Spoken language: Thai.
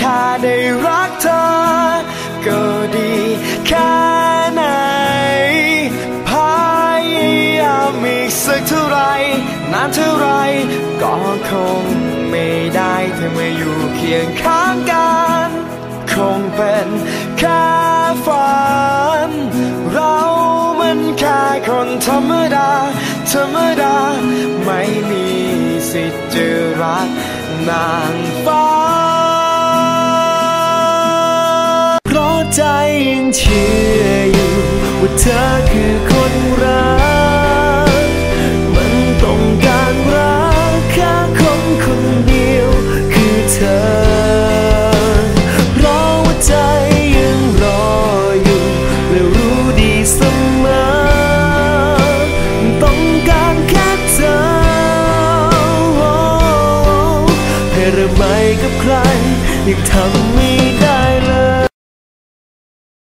ค่าได้รักเธอ ก็ดีแค่ไหน พยายามอีกสักเท่าไร นานเท่าไร ก็คงไม่ได้เธอมาอยู่เคียงข้างกัน คงเป็นแค่ฝัน เรามันแค่คนธรรมดา ธรรมดา ไม่มีสิทธิ์จะรักนางฟ้า เธอคือคนรัก มันต้องการรักแค่คนคนเดียวคือเธอเพราะว่าใจยังรออยู่และรู้ดีเสมอ ต้องการแค่เธอให้เริ่มใหม่กับใครยังทำไม่ได้